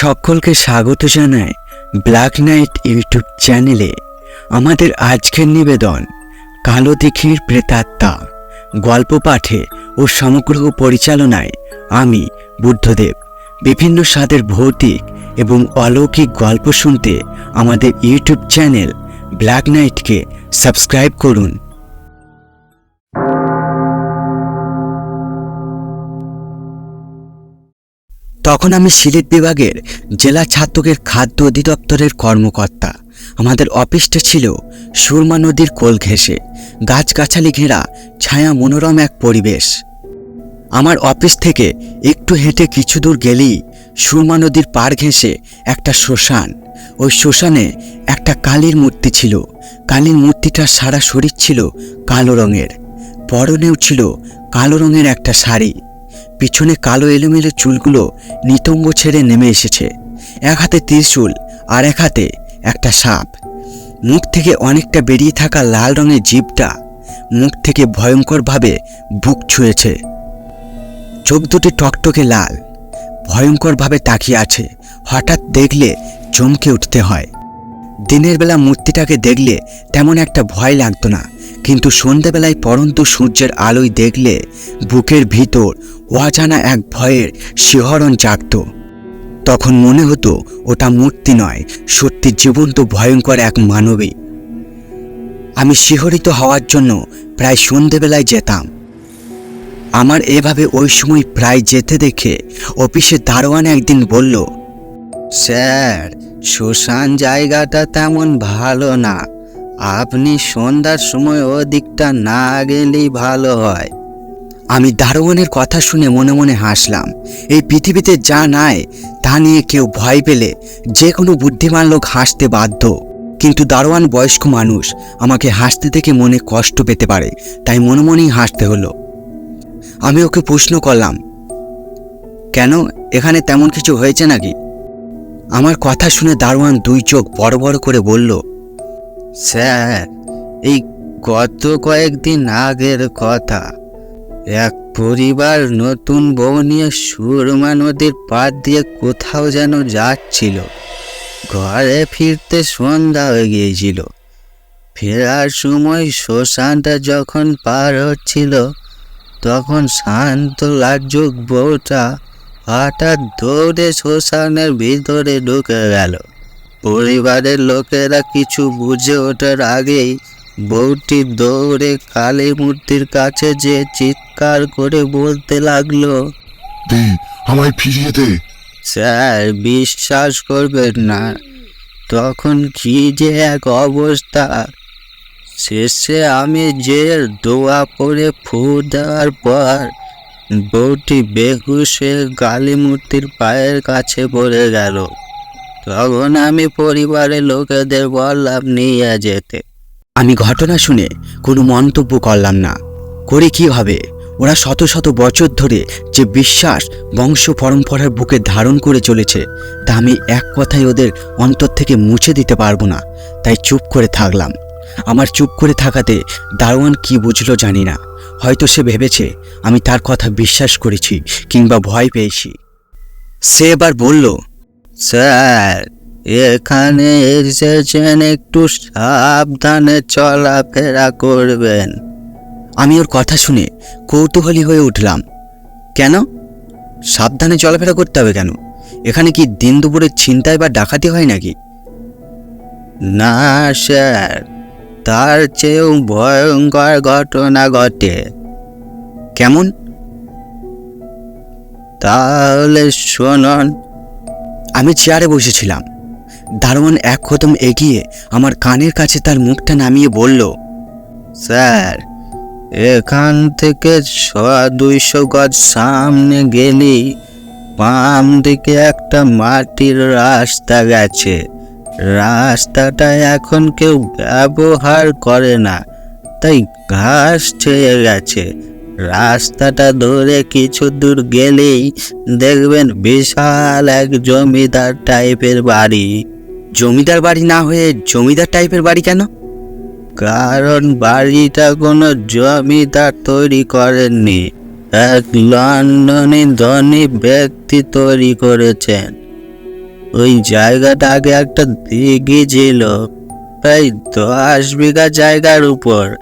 সকলকে স্বাগত জানাই ব্ল্যাক নাইট ইউটিউব চ্যানেলে। আমাদের আজকের নিবেদন, কালো দিঘির প্রেতাত্মা। গল্প পাঠে ও সমগ্র পরিচালনায় আমি, বুদ্ধদেব, বিভিন্ন স্বাদের ভৌতিক এবং অলৌকিক গল্প শুনতে আমাদের ইউটিউব চ্যানেল ব্ল্যাক নাইটকে সাবস্ক্রাইব করুন। তখন আমি সিলেট বিভাগের জেলা ছাত্রকের খাদ্য অধিদপ্তরের কর্মকর্তা। আমাদের অফিসটা ছিল সুরমা নদীর কোল ঘেঁষে, গাছগাছালি ঘেরা, ছায়া মনোরম এক পরিবেশ। আমার অফিস থেকে একটু হেঁটে কিছু দূর গেলেই সুরমা নদীর পার ঘেঁষে একটা শ্মশান। ওই শ্মশানে একটা কালীর মূর্তি ছিল। কালীর মূর্তিটার সারা শরীর ছিল কালো রঙের। পরনেও ছিল কালো রঙের একটা শাড়ি। পিছনে কালো এলোমেলো চুলগুলো নিতঙ্গ ছেড়ে নেমে এসেছে। এক হাতে ত্রিশূল আর এক হাতে একটা সাপ। মুখ থেকে অনেকটা বেরিয়ে থাকা লাল রঙের জিভটা মুখ থেকে ভয়ঙ্করভাবে বুক ছুঁয়েছে। চোখ দুটি টকটকে লাল, ভয়ঙ্করভাবে তাকিয়ে আছে। হঠাৎ দেখলে চমকে উঠতে হয়। দিনের বেলা মূর্তিটাকে দেখলে তেমন একটা ভয় লাগতো না। কিন্তু সন্ধেবেলায় পরন্ত সূর্যের আলোয় দেখলে বুকের ভিতর অজানা এক ভয়ের শিহরণ জাগত। তখন মনে হতো ওটা মূর্তি নয়, সত্যি জীবন্ত ভয়ঙ্কর এক মানবী। আমি শিহরিত হওয়ার জন্য প্রায় সন্ধেবেলায় যেতাম। আমার এভাবে ওই সময় প্রায় যেতে দেখে অফিসে দারোয়ান একদিন বলল স্যার শ্মশান জায়গাটা তেমন ভালো না। আপনি সন্ধ্যার সময় ওদিকটা না গেলেই ভালো হয়। আমি দারোয়ানের কথা শুনে মনে মনে হাসলাম। এই পৃথিবীতে যা নাই, তা নিয়ে কেউ ভয় পেলে যে কোনো বুদ্ধিমান লোক হাসতে বাধ্য। কিন্তু দারোয়ান বয়স্ক মানুষ, আমাকে হাসতে দেখে মনে কষ্ট পেতে পারে, তাই মনে মনেই হাসতে হলো। আমি ওকে প্রশ্ন করলাম, কেন, এখানে তেমন কিছু হয়েছে নাকি? আমার কথা শুনে দারোয়ান দুই চোখ বড় বড় করে বলল, স্যার, এই গত কয়েকদিন আগের কথা। এক পরিবার নতুন বউ নিয়ে সুরমা নদীর পাড় দিয়ে কোথাও যেন যাচ্ছিল। ঘরে ফিরতে সন্ধ্যা হয়ে গিয়েছিল। ফেরার সময় শ্মশানটা যখন পার হচ্ছিল, তখন শান্ত লাজুক বউটা হঠাৎ দৌড়ে শ্মশানের ভিতরে ঢুকে গেল। পরিবারের লোকেরা কিছু বুঝে ওঠার আগেই বউটি দৌড়ে কালী মূর্তির কাছে যে চিৎকার করে বলতে লাগল দে আমায় ফিরিয়ে দে। স্যার বিশ্বাস করবেন না। তখন কি যে এক অবস্থা। শেষে আমি যে দোয়া পরে ফু দেওয়ার পর বউটি বেহুশে কালী মূর্তির পায়ের কাছে পড়ে গেল। তখন আমি পরিবারের লোকেদের বললাম, নিয়ে যেতে। আমি ঘটনা শুনে কোনো মন্তব্য করলাম না। করে কি হবে? ওরা শত শত বছর ধরে যে বিশ্বাস বংশ পরম্পরার বুকে ধারণ করে চলেছে, তা আমি এক কথায় ওদের অন্তর থেকে মুছে দিতে পারব না। তাই চুপ করে থাকলাম। আমার চুপ করে থাকাতে দারোয়ান কি বুঝলো জানি না। হয়তো সে ভেবেছে আমি তার কথা বিশ্বাস করেছি কিংবা ভয় পেয়েছি। সে এবার বলল, স্যার, এখানে এসেছেন একটু সাবধানে চলাফেরা করবেন। আমি ওর কথা শুনে কৌতূহলী হয়ে উঠলাম। কেন? সাবধানে চলাফেরা করতে হবে কেন? এখানে কি দিন দুপুরে ছিনতাই বা ডাকাতি হয় নাকি? না, স্যার। তার চেয়েও ভয়ঙ্কর ঘটনা ঘটে। কেমন? তাহলে শুনুন, আমি চেয়ারে বসেছিলাম। দারোয়ান এক কদম এগিয়ে আমার কানের কাছে তার মুখটা নামিয়ে বলল, স্যার, এখান থেকে ছ দুইশো গজ সামনে গেলেই বাম দিকে একটা মাটির রাস্তা গেছে। রাস্তাটা এখন কেউ ব্যবহার করে না। তাই ঘাস ছেয়ে গেছে। রাস্তাটা ধরে কিছু দূর গেলেই দেখবেন বিশাল এক জমিদার টাইপের বাড়ি। জমিদার বাড়ি না হয়ে জমিদার টাইপের বাড়ি কেন? কারণ বাড়িটা কোনো জমিদার তৈরি করেননি। এক লন্ডনে ধনী ব্যক্তি তৈরি করেছেন। ওই জায়গাটা আগে একটা দিঘি ছিল প্রায় দশ বিঘা জায়গার উপর।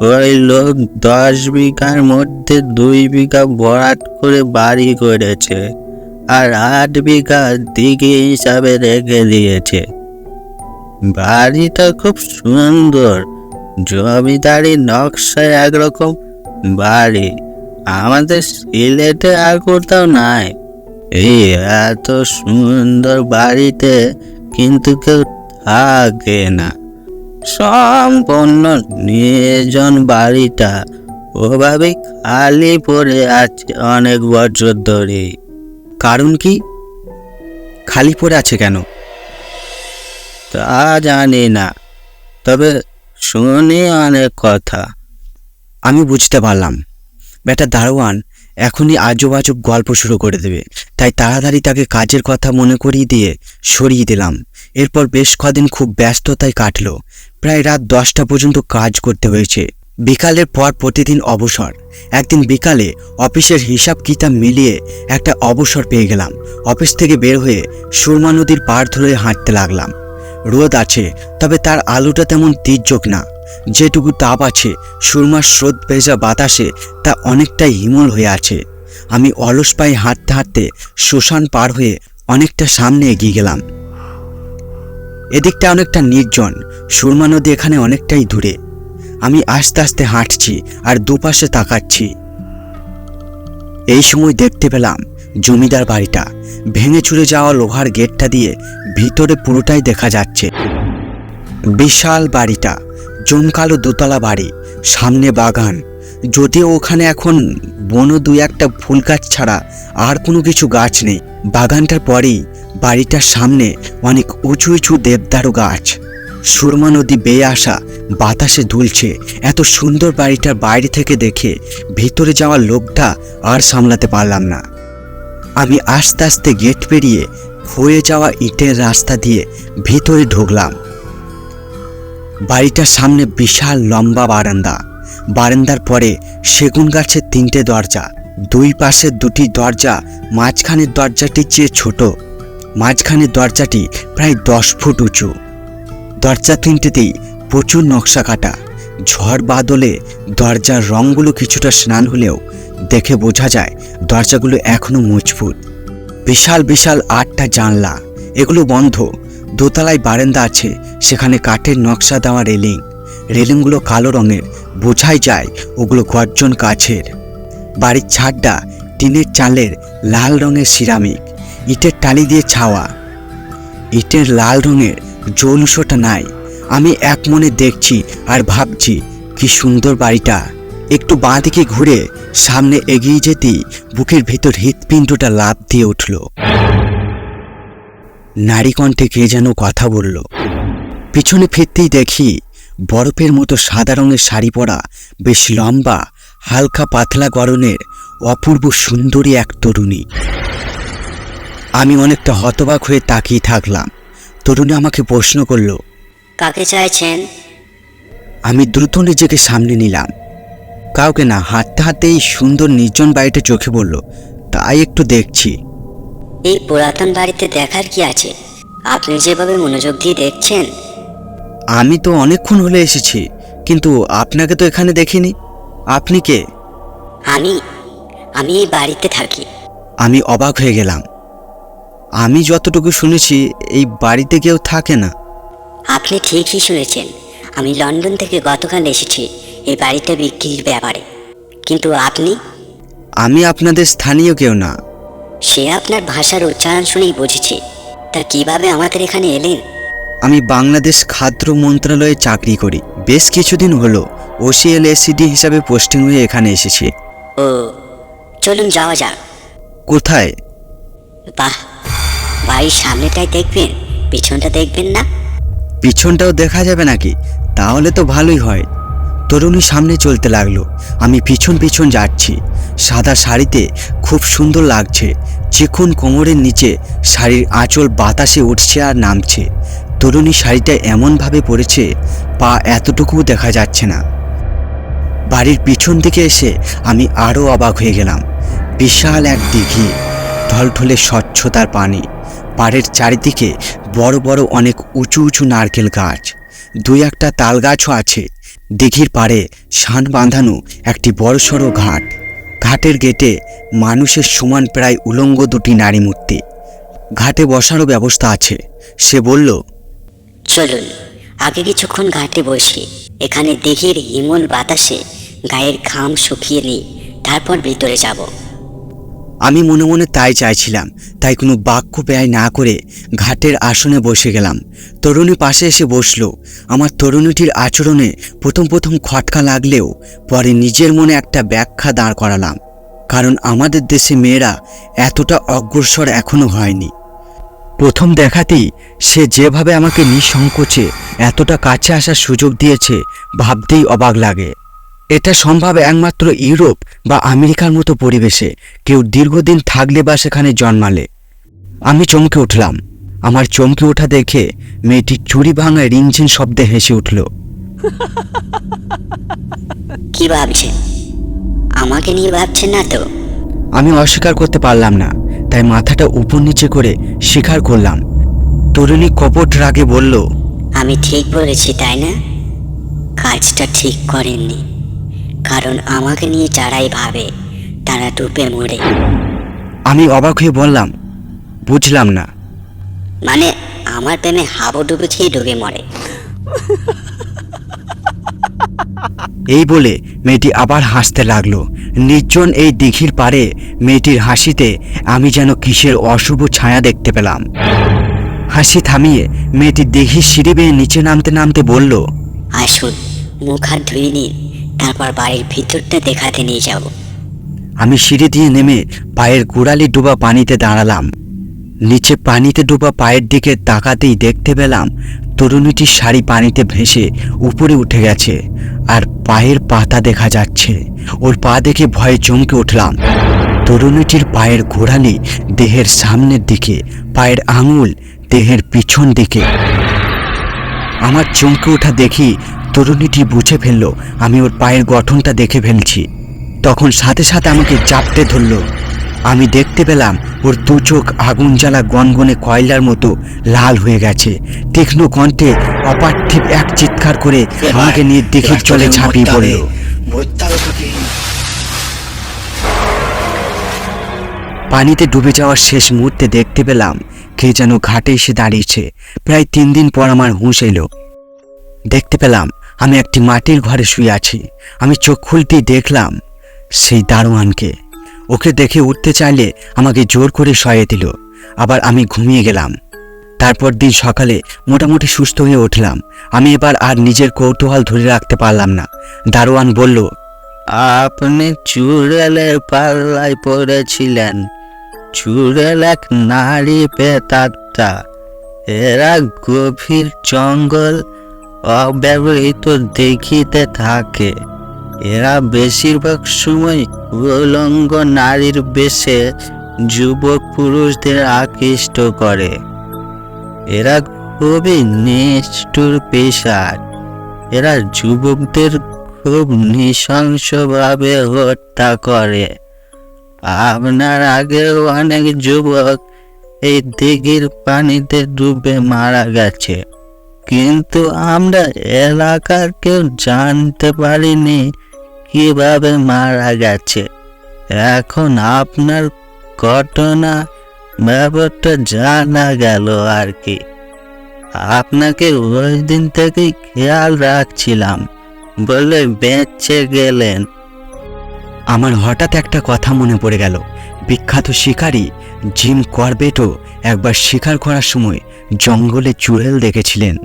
ওই লোক দশ বিঘার মধ্যে দুই বিঘা ভরাট করে বাড়ি করেছে আর আট বিঘা দিঘি হিসাবে রেখে দিয়েছে। বাড়িটা খুব সুন্দর। জমিদারি নকশায় একরকম বাড়ি। আমাদের সিলেটে আর কোথাও নাই। এই এত সুন্দর বাড়িতে কিন্তু কেউ থাকে না। সম্পূর্ণ নির্জন বাড়িটা ওভাবে খালি পড়ে আছে অনেক বছর ধরে। কারণ কি? খালি পড়ে আছে কেন? তা জানি না। তবে শুনি অনেক কথা। আমি বুঝতে পারলাম। বেটা দারোয়ান এখনই আজব আজব গল্প শুরু করে দেবে। তাই তাড়াতাড়ি তাকে কাজের কথা মনে করিয়ে দিয়ে সরিয়ে দিলাম। এরপর বেশ কদিন খুব ব্যস্ততায় কাটলো। প্রায় রাত দশটা পর্যন্ত কাজ করতে হয়েছে। বিকালের পর প্রতিদিন অবসর। একদিন বিকালে অফিসের হিসাব কিতাব মিলিয়ে একটা অবসর পেয়ে গেলাম। অফিস থেকে বের হয়ে সুরমা নদীর পাড় ধরে হাঁটতে লাগলাম। রোদ আছে, তবে তার আলোটা তেমন তীর্যক না। যেটুকু তাপ আছে, সুরমার স্রোত ভেজা বাতাসে তা অনেকটাই হিমল হয়ে আছে। আমি অলস পায়ে হাঁটতে হাঁটতে শ্মশান পার হয়ে অনেকটা সামনে এগিয়ে গেলাম। এদিকটা অনেকটা নির্জন, সুরমা নদী এখানে অনেকটাই দূরে। আমি আস্তে আস্তে হাঁটছি আর দুপাশে তাকাচ্ছি। এই সময় দেখতে পেলাম জমিদার বাড়িটা। ভেঙে চুরে যাওয়া লোহার গেটটা দিয়ে ভিতরে পুরোটাই দেখা যাচ্ছে। বিশাল বাড়িটা। জমকালো দোতলা বাড়ি, সামনে বাগান। যদিও ওখানে এখন বনো দুই একটা ফুল গাছ ছাড়া আর কোনো কিছু গাছ নেই। বাগানটার পরেই বাড়িটার সামনে অনেক উঁচু উঁচু দেবদারু গাছ। সুরমা নদী বেয়ে আসা বাতাসে দুলছে। এত সুন্দর বাড়িটার বাইরে থেকে দেখে ভিতরে যাওয়ার লোকটা আর সামলাতে পারলাম না। আমি আস্তে আস্তে গেট পেরিয়ে হয়ে যাওয়া ইটের রাস্তা দিয়ে ভিতরে ঢুকলাম। বাড়িটার সামনে বিশাল লম্বা বারান্দা। বারান্দার পরে সেগুন গাছের তিনটে দরজা। দুই পাশে দুটি দরজা, মাঝখানের দরজাটি চেয়ে ছোট। মাঝখানের দরজাটি প্রায় দশ ফুট উঁচু। দরজা তিনটেতেই প্রচুর নকশা কাটা। ঝড় বাদলে দরজার রঙগুলো কিছুটা স্নান হলেও দেখে বোঝা যায় দরজাগুলো এখনও মজবুত। বিশাল বিশাল আটটা জানলা। এগুলো বন্ধ। দোতলায় বারান্দা আছে, সেখানে কাঠের নকশা দেওয়া রেলিং। রেলিংগুলো কালো রঙের, বোঝাই যায় ওগুলো গর্জন কাছের। বাড়ির ছাদটা টিনের চালের লাল রঙের সিরামিক, ইটের টালি দিয়ে ছাওয়া। ইটের লাল রঙের জৌলুসটা নাই, আমি এক মনে দেখছি আর ভাবছি, কি সুন্দর বাড়িটা। একটু বাঁ দিকে ঘুরে সামনে এগিয়ে যেতেই বুকের ভেতর হৃৎপিণ্ডটা লাভ দিয়ে উঠল। নারী কণ্ঠে কে যেন কথা বলল। পিছনে ফিরতেই দেখি বরফের মতো সাদা রঙের শাড়ি পরা বেশ লম্বা হালকা পাতলা গরনের অপূর্ব সুন্দরী এক তরুণী। আমি অনেকটা হতবাক হয়ে তাকিয়ে থাকলাম। তরুণী আমাকে প্রশ্ন করল কাকে চাইছেন? আমি দ্রুত নিজেকে সামনে নিলাম। কাউকে না হাঁটতে হাঁটতে এই সুন্দর নির্জন বাড়িটা চোখে পড়ল। তাই একটু দেখছি। এই পুরাতন বাড়িতে দেখার কি আছে? আপনি যেভাবে মনোযোগ দিয়ে দেখছেন। আমি তো অনেকক্ষণ হলে এসেছি কিন্তু আপনাকে তো এখানে দেখিনি। আপনি কে? আমি আমি এই বাড়িতে থাকি। আমি অবাক হয়ে গেলাম। আমি যতটুকু শুনেছি এই বাড়িতে কেউ থাকে না। আপনি ঠিকই শুনেছেন। আমি লন্ডন থেকে গতকাল এসেছি এই বাড়িটা বিক্রির ব্যাপারে। কিন্তু আপনি? আমি আপনাদের স্থানীয় কেউ না। সে আপনার ভাষার উচ্চারণ শুনেই বুঝেছি। তা কীভাবে আমাদের এখানে এলেন? আমি বাংলাদেশ খাদ্য মন্ত্রণালয়ে চাকরি করি। বেশ কিছুদিন হলো ওসিএল এসিডি হিসাবে পোস্টিং হয়ে এখানে এসেছি। ও চলুন যাওয়া যাক। কোথায়? বাহ বাড়ির সামনেটাই দেখবেন পিছনটা দেখবেন না? পিছনটাও দেখা যাবে নাকি? তাহলে তো ভালোই হয়। তরুণী সামনে চলতে লাগল। আমি পিছন পিছন যাচ্ছি। সাদা শাড়িতে খুব সুন্দর লাগছে। চিকন কোমরের নিচে শাড়ির আঁচল বাতাসে উঠছে আর নামছে। তরুণী শাড়িটা এমনভাবে পরেছে, পা এতটুকুও দেখা যাচ্ছে না। বাড়ির পিছন দিকে এসে আমি আরও অবাক হয়ে গেলাম। বিশাল এক দিঘি, ঢলঢলে স্বচ্ছতার পানি। পাড়ের চারিদিকে বড় বড় অনেক উঁচু উঁচু নারকেল গাছ। দুই একটা তাল গাছও আছে। দিঘির পাড়ে শান বাঁধানো একটি বড়সড় ঘাট। ঘাটের গেটে মানুষের সমান প্রায় উলঙ্গ দুটি নারী মূর্তি। ঘাটে বসারও ব্যবস্থা আছে। সে বলল, চলুন, আগে কিছুক্ষণ ঘাটে বসে। এখানে দিঘির হিমল বাতাসে গায়ের ঘাম শুকিয়ে নিই, তারপর ভিতরে যাব। আমি মনে মনে তাই চাইছিলাম, তাই কোনো বাক্য ব্যয় না করে ঘাটের আসনে বসে গেলাম। তরুণী পাশে এসে বসল। আমার তরুণীটির আচরণে প্রথম প্রথম খটকা লাগলেও পরে নিজের মনে একটা ব্যাখ্যা দাঁড় করালাম, কারণ আমাদের দেশে মেয়েরা এতটা অগ্রসর এখনও হয়নি। প্রথম দেখাতেই সে যেভাবে আমাকে নিঃসংকোচে এতটা কাছে আসার সুযোগ দিয়েছে, ভাবতেই অবাক লাগে। এটা সম্ভব একমাত্র ইউরোপ বা আমেরিকার মতো পরিবেশে। কেউ দীর্ঘদিন থাকলে বা সেখানে জন্মালে। আমি চমকে উঠলাম। আমার চমকে ওঠা দেখে মেয়েটি চুরি ভাঙায় রিনঝিন শব্দে হেসে উঠল। কি ভাবছেন? আমাকে নিয়ে ভাবছেন না তো? আমি অস্বীকার করতে পারলাম না তাই মাথাটা উপর নিচে করে স্বীকার করলাম। তরুণী কপট রাগে বলল আমি ঠিক বলেছি তাই না? কাজটা ঠিক করেননি। কারণ আমাকে নিয়ে যারাই ভাবে তারা ডুবে মরে। আমি অবাক হয়ে বললাম বুঝলাম না। মানে আমার প্রেমে হাবুডুবু খেয়ে ডুবে মরে। এই বলে মেয়েটি আবার হাসতে লাগল। নির্জন এই দিঘির পারে মেয়েটির হাসিতে আমি যেন কিসের অশুভ ছায়া দেখতে পেলাম। হাসি থামিয়ে মেয়েটি দিঘির সিঁড়ি বেয়ে নিচে নামতে নামতে বলল আসুন মুখ হাত ধুয়ে নিন। তারপর বাড়ির ভিতরটা দেখাতে নিয়ে যাব। আমি সিঁড়ি দিয়ে নেমে পায়ের গোড়ালি ডোবা পানিতে দাঁড়ালাম। নিচে পানিতে ডোবা পায়ের দিকে তাকাতেই দেখতে পেলাম তরুণীটির শাড়ি পানিতে ভেসে উপরে উঠে গেছে আর পায়ের পাতা দেখা যাচ্ছে। ওর পা দেখে ভয়ে চমকে উঠলাম। তরুণীটির পায়ের গোড়ালি দেহের সামনের দিকে, পায়ের আঙুল দেহের পিছন দিকে। আমার চমকে ওঠা দেখি তরুণীটি বুঝে ফেলল, আমি ওর পায়ের গঠনটা দেখে ফেলছি। তখন সাথে সাথে আমাকে চাপতে ধরলো। আমি দেখতে পেলাম, ওর দু চোখ আগুন জ্বালা গনগনে কয়লার মতো লাল হয়ে গেছে। তীক্ষ্ণ কণ্ঠে অপার্থিব এক চিৎকার করে আমাকে নিয়ে দিঘির চলে ঝাঁপিয়ে পড়ল। পানিতে ডুবে যাওয়ার শেষ মুহূর্তে দেখতে পেলাম, কে যেন ঘাটে এসে দাঁড়িয়েছে। প্রায় তিন দিন পর আমার হুঁশ এলো। দেখতে পেলাম আমি একটি মাটির ঘরে শুয়ে আছি। আমি চোখ খুলতেই দেখলাম সেই দারোয়ানকে। ওকে দেখে উঠতে চাইলে আমাকে জোর করে শয়ে দিল। আবার আমি ঘুমিয়ে গেলাম। তারপর দিন সকালে মোটামুটি সুস্থ হয়ে উঠলাম। আমি এবার আর নিজের কৌতূহল ধরে রাখতে পারলাম না। দারোয়ান বলল, আপনি চুড়েলের পাল্লায় পড়েছিলেন। চুড়েল এক নারী পেতাত্তা এরা গভীর জঙ্গল অব্যবহৃত দেখিতে থাকে। এরা বেশিরভাগ সময় উলঙ্গ নারীর বেশে যুবক পুরুষদের আকৃষ্ট করে। এরা খুবই নিষ্ঠুর পেশার। এরা যুবকদের খুব নৃশংসভাবে হত্যা করে। আপনার আগেও অনেক যুবক এই দিঘির পানিতে ডুবে মারা গেছে। কিন্তু আমরা এলাকার কেউ জানতে পারিনি কীভাবে মারা গেছে। এখন আপনার ঘটনা ব্যাপারটা জানা গেল আর কি। আপনাকে ওই দিন থেকেই খেয়াল রাখছিলাম বলে বেঁচে গেলেন। আমার হঠাৎ একটা কথা মনে পড়ে গেল। বিখ্যাত শিকারী জিম করবেটও একবার শিকার করার সময় জঙ্গলে চুড়েল দেখেছিলেন।